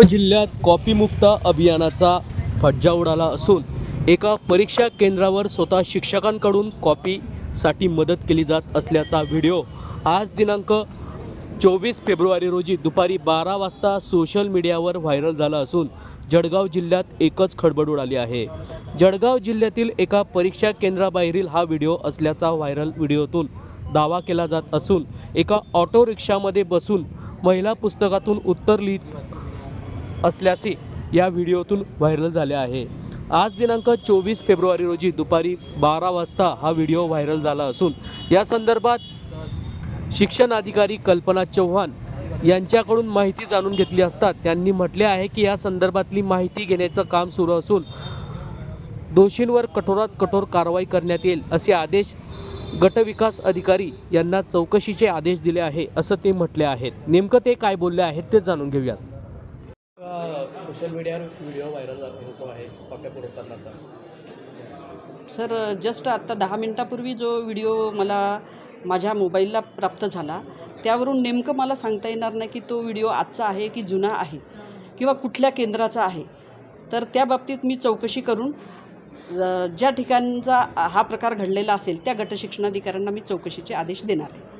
जिल्ह्यात कॉपीमुक्त अभियानाचा फज्जा उडाला असून एका परीक्षा केंद्रावर स्वतः शिक्षकांकडून कॉपीसाठी मदत केली जात असल्याचा व्हिडिओ आज दिनांक चोवीस फेब्रुवारी रोजी दुपारी बारा वाजता सोशल मीडियावर व्हायरल झाला असून जळगाव जिल्ह्यात एकच खडबड उडाली आहे. जळगाव जिल्ह्यातील एका परीक्षा केंद्राबाहेरील हा व्हिडिओ असल्याचा व्हायरल व्हिडिओतून दावा केला जात असून एका ऑटो रिक्षामध्ये बसून महिला पुस्तकातून उत्तर लिहित असल्याचे या व्हिडिओतून व्हायरल झाले आहे. आज दिनांक चोवीस फेब्रुवारी रोजी दुपारी बारा वाजता हा व्हिडिओ व्हायरल झाला असून या संदर्भात शिक्षण अधिकारी कल्पना चव्हाण यांच्याकडून माहिती जाणून घेतली असता त्यांनी म्हटले आहे की या संदर्भातली माहिती घेण्याचं काम सुरू असून दोषींवर कठोरात कठोर कारवाई करण्यात येईल असे आदेश गटविकास अधिकारी यांना चौकशीचे आदेश दिले आहे असं ते म्हटले आहेत. नेमकं ते काय बोलले आहेत ते जाणून घेऊयात. सोशल मीडियावर व्हिडिओ व्हायरल होतो आहे कॉप्या पुरवतानाचा सर जस्ट आत्ता दहा मिनटापूर्वी जो व्हिडिओ मला माझ्या मोबाईलला प्राप्त झाला त्यावरून नेमकं मला सांगता येणार नाही की तो व्हिडिओ आजचा आहे की जुना आहे किंवा कुठल्या केंद्राचा आहे. तर त्या बाबतीत मी चौकशी करून ज्या ठिकाणचा हा प्रकार घडलेला असेल त्या गटशिक्षणाधिकाऱ्यांना मी चौकशीचे आदेश देणार आहे.